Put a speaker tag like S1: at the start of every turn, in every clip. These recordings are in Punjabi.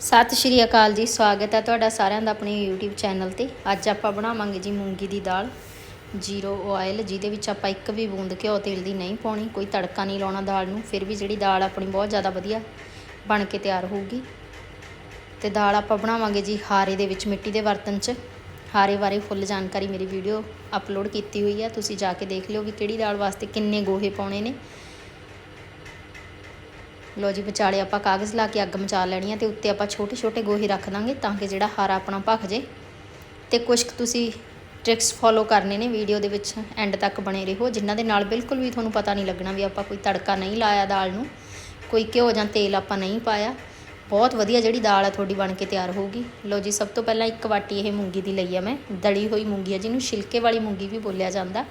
S1: ਸਤਿ ਸ਼੍ਰੀ ਅਕਾਲ ਜੀ, ਸਵਾਗਤ ਹੈ ਤੁਹਾਡਾ ਸਾਰਿਆਂ ਦਾ ਆਪਣੇ YouTube ਚੈਨਲ ਤੇ। ਅੱਜ ਆਪਾਂ ਬਣਾਵਾਂਗੇ ਜੀ ਮੂੰਗੀ ਦੀ ਦਾਲ, ਜ਼ੀਰੋ ਆਇਲ ਜਿਹਦੇ ਵਿੱਚ ਆਪਾਂ ਇੱਕ ਵੀ ਬੂੰਦ ਘਿਓ ਤੇਲ ਦੀ ਨਹੀਂ ਪਾਉਣੀ, ਕੋਈ ਤੜਕਾ ਨਹੀਂ ਲਾਉਣਾ ਦਾਲ ਨੂੰ, ਫਿਰ ਵੀ ਜਿਹੜੀ ਦਾਲ ਆਪਣੀ ਬਹੁਤ ਜ਼ਿਆਦਾ ਵਧੀਆ ਬਣ ਕੇ ਤਿਆਰ ਹੋਊਗੀ। ਤੇ ਦਾਲ ਆਪਾਂ ਬਣਾਵਾਂਗੇ ਜੀ ਹਾਰੇ ਦੇ ਵਿੱਚ, ਮਿੱਟੀ ਦੇ ਬਰਤਨ 'ਚ। ਹਾਰੇ ਬਾਰੇ ਫੁੱਲ ਜਾਣਕਾਰੀ ਮੇਰੀ ਵੀਡੀਓ ਅਪਲੋਡ ਕੀਤੀ ਹੋਈ ਹੈ, ਤੁਸੀਂ ਜਾ ਕੇ ਦੇਖ ਲਿਓ ਵੀ ਕਿਹੜੀ ਦਾਲ ਵਾਸਤੇ ਕਿੰਨੇ ਗੋਹੇ ਪਾਉਣੇ ਨੇ। ਲੋ ਜੀ, ਵਿਚਾਲੇ ਆਪਾਂ ਕਾਗਜ਼ ਲਾ ਕੇ ਅੱਗ ਮਚਾ ਲੈਣੀ ਆ ਤੇ ਉੱਤੇ ਆਪਾਂ ਛੋਟੇ ਛੋਟੇ ਗੋਹੇ ਰੱਖ ਦਾਂਗੇ ਤਾਂ ਕਿ ਜਿਹੜਾ ਹਾਰਾ ਆਪਣਾ ਭਖ ਜੇ। ਤੇ ਕੁਝ ਕੁ ਤੁਸੀਂ ਟ੍ਰਿਕਸ ਫੋਲੋ ਕਰਨੇ ਨੇ ਵੀਡੀਓ ਦੇ ਵਿੱਚ ਐਂਡ ਤੱਕ ਬਣੇ ਰਹੋ। ਜਿਨ੍ਹਾਂ ਦੇ ਨਾਲ ਬਿਲਕੁਲ ਵੀ ਤੁਹਾਨੂੰ ਪਤਾ ਨਹੀਂ ਲੱਗਣਾ ਵੀ ਆਪਾਂ ਕੋਈ ਤੜਕਾ ਨਹੀਂ ਲਾਇਆ ਦਾਲ ਨੂੰ, ਕੋਈ ਘਿਓ ਜਾਂ ਤੇਲ ਆਪਾਂ ਨਹੀਂ ਪਾਇਆ। ਬਹੁਤ ਵਧੀਆ ਜਿਹੜੀ ਦਾਲ ਆ ਤੁਹਾਡੀ ਬਣ ਕੇ ਤਿਆਰ ਹੋਊਗੀ। ਲੋ ਜੀ, ਸਭ ਤੋਂ ਪਹਿਲਾਂ ਇੱਕ ਵਾਟੀ ਇਹ ਮੂੰਗੀ ਦੀ ਲਈ ਆ ਮੈਂ। ਦਲੀ ਹੋਈ ਮੂੰਗੀ ਆ, ਜਿਹਨੂੰ ਛਿਲਕੇ ਵਾਲੀ ਮੂੰਗੀ ਵੀ ਬੋਲਿਆ ਜਾਂਦਾ।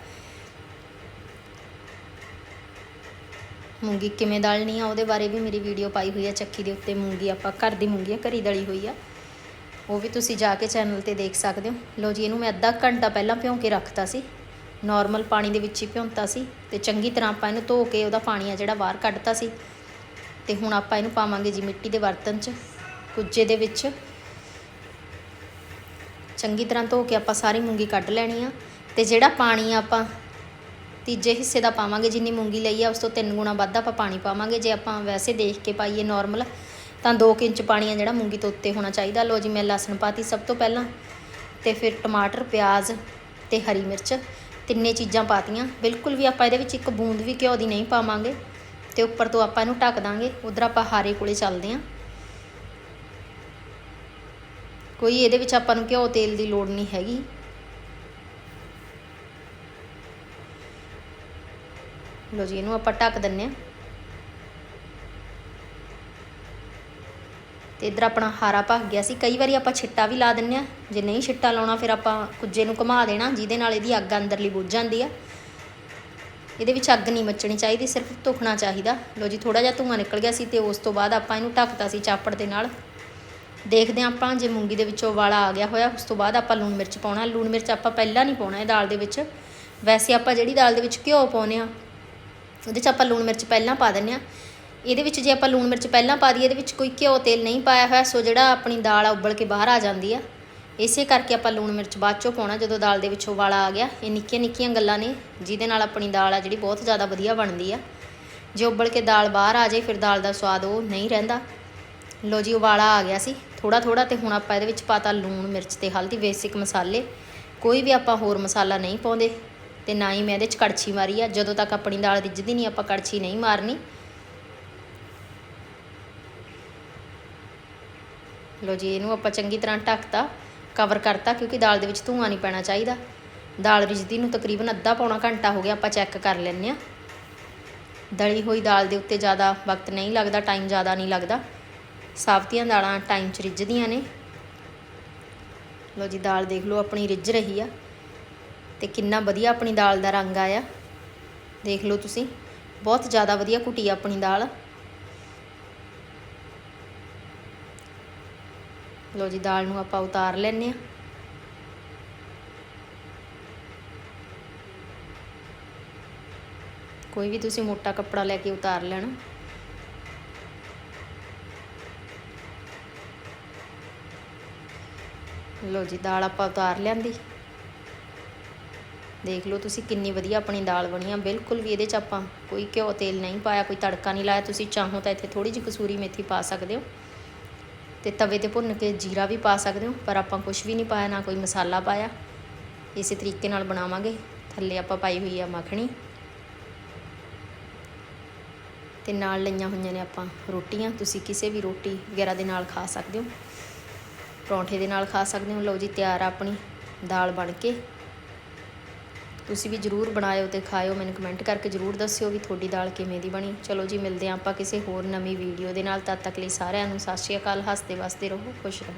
S1: ਮੂੰਗੀ ਕਿਵੇਂ ਦਲਣੀ ਆ, ਉਹਦੇ ਬਾਰੇ ਵੀ ਮੇਰੀ ਵੀਡੀਓ ਪਾਈ ਹੋਈ ਆ, ਚੱਕੀ ਦੇ ਉੱਤੇ ਮੂੰਗੀ ਆਪਾਂ, ਘਰ ਦੀ ਮੂੰਗੀ ਆ, ਘਰੀ ਦਲੀ ਹੋਈ ਆ। ਉਹ ਵੀ ਤੁਸੀਂ ਜਾ ਕੇ ਚੈਨਲ ਤੇ ਦੇਖ ਸਕਦੇ ਹੋ। ਲੋ ਜੀ, ਇਹਨੂੰ ਮੈਂ ਅੱਧਾ ਘੰਟਾ ਪਹਿਲਾਂ ਭਿਉਂ ਕੇ ਰੱਖਤਾ ਸੀ। ਨਾਰਮਲ ਪਾਣੀ ਦੇ ਵਿੱਚ ਹੀ ਭਿਉਂਤਾ ਸੀ ਤੇ ਚੰਗੀ ਤਰ੍ਹਾਂ ਆਪਾਂ ਇਹਨੂੰ ਧੋ ਕੇ ਉਹਦਾ ਪਾਣੀ ਆ ਜਿਹੜਾ ਬਾਹਰ ਕੱਢਤਾ ਸੀ। ਤੇ ਹੁਣ ਆਪਾਂ ਇਹਨੂੰ ਪਾਵਾਂਗੇ ਜੀ ਮਿੱਟੀ ਦੇ ਬਰਤਨ 'ਚ, ਕੁੱਜੇ ਦੇ ਵਿੱਚ। ਚੰਗੀ ਤਰ੍ਹਾਂ ਧੋ ਕੇ ਆਪਾਂ ਸਾਰੀ ਮੂੰਗੀ ਕੱਢ ਲੈਣੀ ਆ। ਤੇ ਜਿਹੜਾ ਪਾਣੀ ਆਪਾਂ ਤੀਜੇ ਹਿੱਸੇ ਦਾ ਪਾਵਾਂਗੇ ਜਿੰਨੀ ਮੂੰਗੀ ਲਈ ਆ, ਉਸ ਤੋਂ ਤਿੰਨ ਗੁਣਾ ਵੱਧ ਆਪਾਂ ਪਾਣੀ ਪਾਵਾਂਗੇ। ਜੇ ਆਪਾਂ ਵੈਸੇ ਦੇਖ ਕੇ ਪਾਈਏ ਨਾਰਮਲ ਤਾਂ 2 ਇੰਚ ਪਾਣੀ ਆ ਜਿਹੜਾ ਮੂੰਗੀ ਤੋਂ ਉੱਤੇ ਹੋਣਾ ਚਾਹੀਦਾ। ਲੋ ਜੀ, ਮੈਂ ਲਸਣ ਪਾਤੀ ਸਭ ਤੋਂ ਪਹਿਲਾਂ, ਤੇ ਫਿਰ ਟਮਾਟਰ, ਪਿਆਜ਼ ਤੇ ਹਰੀ ਮਿਰਚ, ਤਿੰਨੇ ਚੀਜ਼ਾਂ ਪਾਤੀਆਂ। ਬਿਲਕੁਲ ਵੀ ਆਪਾਂ ਇਹਦੇ ਵਿੱਚ ਇੱਕ ਬੂੰਦ ਵੀ ਘਿਓ ਦੀ ਨਹੀਂ ਪਾਵਾਂਗੇ, ਤੇ ਉੱਪਰ ਤੋਂ ਆਪਾਂ ਇਹਨੂੰ ਢੱਕ ਦਾਂਗੇ। ਉਧਰ ਆਪਾਂ ਹਾਰੇ ਕੋਲੇ ਚੱਲਦੇ ਆਂ। ਕੋਈ ਇਹਦੇ ਵਿੱਚ ਆਪਾਂ ਨੂੰ ਘਿਓ ਤੇਲ ਦੀ ਲੋੜ ਨਹੀਂ ਹੈਗੀ। ਲੋ ਜੀ, ਇਹਨੂੰ ਆਪਾਂ ਢੱਕ ਦਿੰਨੇ ਆ ਤੇ ਇਧਰ ਆਪਣਾ ਹਾਰਾ ਭੱਗ ਗਿਆ ਸੀ। ਕਈ ਵਾਰੀ ਆਪਾਂ ਛਿੱਟਾ ਵੀ ਲਾ ਦਿੰਨੇ ਆ ਜੇ ਨਹੀਂ ਛਿੱਟਾ ਲਾਉਣਾ, ਫਿਰ ਆਪਾਂ ਕੁੱਜੇ ਨੂੰ ਘੁਮਾ ਦੇਣਾ, ਜਿਹਦੇ ਨਾਲ ਇਹਦੀ ਅੱਗ ਅੰਦਰਲੀ ਬੁੱਝ ਜਾਂਦੀ ਆ। ਇਹਦੇ ਵਿੱਚ ਅੱਗ ਨਹੀਂ ਮੱਚਣੀ ਚਾਹੀਦੀ, ਸਿਰਫ ਧੁਖਣਾ ਚਾਹੀਦਾ। ਲੋ ਜੀ ਥੋੜਾ ਜਿਹਾ ਧੂੰਆਂ ਨਿਕਲ ਗਿਆ ਸੀ ਤੇ ਉਸ ਤੋਂ ਬਾਅਦ ਆਪਾਂ ਇਹਨੂੰ ਢੱਕਤਾ ਸੀ ਚਾਪੜ ਦੇ ਨਾਲ। ਦੇਖਦੇ ਹਾਂ ਆਪਾਂ, ਜੇ ਮੂੰਗੀ ਦੇ ਵਿੱਚੋਂ ਵਾਲਾ ਆ ਗਿਆ ਹੋਇਆ, ਉਸ ਤੋਂ ਬਾਅਦ ਆਪਾਂ ਲੂਣ ਮਿਰਚ ਪਾਉਣਾ। ਲੂਣ ਮਿਰਚ ਆਪਾਂ ਪਹਿਲਾਂ ਨਹੀਂ ਪਾਉਣਾ ਇਹ ਦਾਲ ਦੇ ਵਿੱਚ। ਵੈਸੇ ਆਪਾਂ ਜਿਹੜੀ ਦਾਲ ਦੇ ਵਿੱਚ ਘਿਓ ਪਾਉਨੇ ਆ ਉਹਦੇ 'ਚ ਆਪਾਂ ਲੂਣ ਮਿਰਚ ਪਹਿਲਾਂ ਪਾ ਦਿੰਨੇ ਆ ਇਹਦੇ ਵਿੱਚ ਜੇ ਆਪਾਂ ਲੂਣ ਮਿਰਚ ਪਹਿਲਾਂ ਪਾ ਦਈਏ, ਇਹਦੇ ਵਿੱਚ ਕੋਈ ਘਿਓ ਤੇਲ ਨਹੀਂ ਪਾਇਆ ਹੋਇਆ, ਸੋ ਜਿਹੜਾ ਆਪਣੀ ਦਾਲ ਆ ਉਬਲ ਕੇ ਬਾਹਰ ਆ ਜਾਂਦੀ ਆ। ਇਸੇ ਕਰਕੇ ਆਪਾਂ ਲੂਣ ਮਿਰਚ ਬਾਅਦ ਚੋਂ ਪਾਉਣਾ, ਜਦੋਂ ਦਾਲ ਦੇ ਵਿੱਚੋਂ ਵਾਲਾ ਆ ਗਿਆ। ਇਹ ਨਿੱਕੀਆਂ ਨਿੱਕੀਆਂ ਗੱਲਾਂ ਨੇ, ਜਿਹਦੇ ਨਾਲ ਆਪਣੀ ਦਾਲ ਆ ਜਿਹੜੀ ਬਹੁਤ ਜ਼ਿਆਦਾ ਵਧੀਆ ਬਣਦੀ ਆ। ਜੇ ਉਬਲ ਕੇ ਦਾਲ ਬਾਹਰ ਆ ਜਾਏ, ਫਿਰ ਦਾਲ ਦਾ ਸਵਾਦ ਉਹ ਨਹੀਂ ਰਹਿੰਦਾ। ਲੋ ਜੀ, ਉਬਾਲਾ ਆ ਗਿਆ ਸੀ। ਥੋੜਾ ਥੋੜਾ ਤੇ ਹੁਣ ਆਪਾਂ ਇਹਦੇ ਵਿੱਚ ਪਾਤਾ ਲੂਣ ਮਿਰਚ ਤੇ ਹਲਦੀ, ਬੇਸਿਕ ਮਸਾਲੇ। ਕੋਈ ਵੀ ਆਪਾਂ ਹੋਰ ਮਸਾਲਾ ਨਹੀਂ ਪਾਉਂਦੇ। ਤੇ ਨਾ ਹੀ ਮੈਂ ਇਹਦੇ ਚ ਕੜਛੀ ਮਾਰੀ ਆ। ਜਦੋਂ ਤੱਕ ਆਪਣੀ ਦਾਲ ਰਿੱਝਦੀ ਨਹੀਂ, ਆਪਾਂ ਕੜਛੀ ਨਹੀਂ ਮਾਰਨੀ। ਲੋ ਜੀ, ਇਹਨੂੰ ਆਪਾਂ ਚੰਗੀ ਤਰ੍ਹਾਂ ਢੱਕਤਾ ਕਵਰ ਕਰਤਾ, ਕਿਉਂਕਿ ਦਾਲ ਦੇ ਵਿੱਚ ਧੂੰਆਂ ਨਹੀਂ ਪੈਣਾ ਚਾਹੀਦਾ। ਦਾਲ ਰਿੱਝਦੀ ਨੂੰ ਤਕਰੀਬਨ ਅੱਧਾ ਪੌਣਾ ਘੰਟਾ ਹੋ ਗਿਆ, ਆਪਾਂ ਚੈੱਕ ਕਰ ਲੈਂਦੇ ਆ ਦਲੀ ਹੋਈ ਦਾਲ ਦੇ ਉੱਤੇ ਜ਼ਿਆਦਾ ਵਕਤ ਨਹੀਂ ਲੱਗਦਾ ਟਾਈਮ ਜ਼ਿਆਦਾ ਨਹੀਂ ਲੱਗਦਾ। ਸਾਬਤੀਆਂ ਦਾਲਾਂ ਟਾਈਮ 'ਚ ਰਿੱਝਦੀਆਂ ਨੇ। ਲੋ ਜੀ, ਦਾਲ ਦੇਖ ਲਓ, ਆਪਣੀ ਰਿੱਝ ਰਹੀ ਆ। ਤੇ ਕਿੰਨਾ ਵਧੀਆ ਆਪਣੀ ਦਾਲ ਦਾ ਰੰਗ ਆਇਆ। ਦੇਖ ਲਓ ਤੁਸੀਂ, ਬਹੁਤ ਜ਼ਿਆਦਾ ਵਧੀਆ ਘੁਟੀ ਆ ਆਪਣੀ ਦਾਲ। ਲੋ ਜੀ, ਦਾਲ ਨੂੰ ਆਪਾਂ ਉਤਾਰ ਲੈਨੇ ਆ ਕੋਈ ਵੀ ਤੁਸੀਂ ਮੋਟਾ ਕੱਪੜਾ ਲੈ ਕੇ ਉਤਾਰ ਲੈਣਾ। ਲੋ ਜੀ, ਦਾਲ ਆਪਾਂ ਉਤਾਰ ਲਿਆਂਦੀ। ਦੇਖ ਲਓ ਤੁਸੀਂ ਕਿੰਨੀ ਵਧੀਆ ਆਪਣੀ ਦਾਲ ਬਣੀ ਆ। ਬਿਲਕੁਲ ਵੀ ਇਹਦੇ 'ਚ ਆਪਾਂ ਕੋਈ ਘਿਓ ਤੇਲ ਨਹੀਂ ਪਾਇਆ, ਕੋਈ ਤੜਕਾ ਨਹੀਂ ਲਾਇਆ। ਤੁਸੀਂ ਚਾਹੋ ਤਾਂ ਇੱਥੇ ਥੋੜੀ ਜਿਹੀ ਕਸੂਰੀ ਮੇਥੀ ਪਾ ਸਕਦੇ ਹੋ। ਤੇ ਤਵੇ ਤੇ ਭੁੰਨ ਕੇ ਜੀਰਾ ਵੀ ਪਾ ਸਕਦੇ ਹੋ, ਪਰ ਆਪਾਂ ਕੁਝ ਵੀ ਨਹੀਂ ਪਾਇਆ, ਨਾ ਕੋਈ ਮਸਾਲਾ ਪਾਇਆ। ਇਸੇ ਤਰੀਕੇ ਨਾਲ ਬਣਾਵਾਂਗੇ। ਥੱਲੇ ਆਪਾਂ ਪਾਈ ਹੋਈ ਆ ਮੱਖਣੀ। ਤੇ ਨਾਲ ਲਈਆਂ ਹੋਈਆਂ ਨੇ ਆਪਾਂ ਰੋਟੀਆਂ। ਤੁਸੀਂ ਕਿਸੇ ਵੀ ਰੋਟੀ ਵਗੈਰਾ ਦੇ ਨਾਲ ਖਾ ਸਕਦੇ ਹੋ। ਪਰੌਂਠੇ ਦੇ ਨਾਲ ਖਾ ਸਕਦੇ ਹੋ। ਲਓ ਜੀ, ਤਿਆਰ ਆ ਆਪਣੀ ਦਾਲ ਬਣ ਕੇ। ਤੁਸੀਂ ਵੀ ਜਰੂਰ ਬਣਾਇਓ ਤੇ ਖਾਇਓ, ਮੈਨੂੰ ਕਮੈਂਟ ਕਰਕੇ ਜਰੂਰ ਦੱਸਿਓ ਵੀ ਤੁਹਾਡੀ ਦਾਲ ਕਿਵੇਂ ਦੀ ਬਣੀ। ਚਲੋ ਜੀ, ਮਿਲਦੇ ਹਾਂ ਆਪਾਂ ਕਿਸੇ ਹੋਰ ਨਵੀਂ ਵੀਡੀਓ ਦੇ ਨਾਲ। ਤਦ ਤੱਕ ਲਈ ਸਾਰਿਆਂ ਨੂੰ ਸਤਿ ਸ਼੍ਰੀ ਅਕਾਲ ਹੱਸਦੇ ਵਸਦੇ ਰਹੋ, ਖੁਸ਼ ਰਹੋ।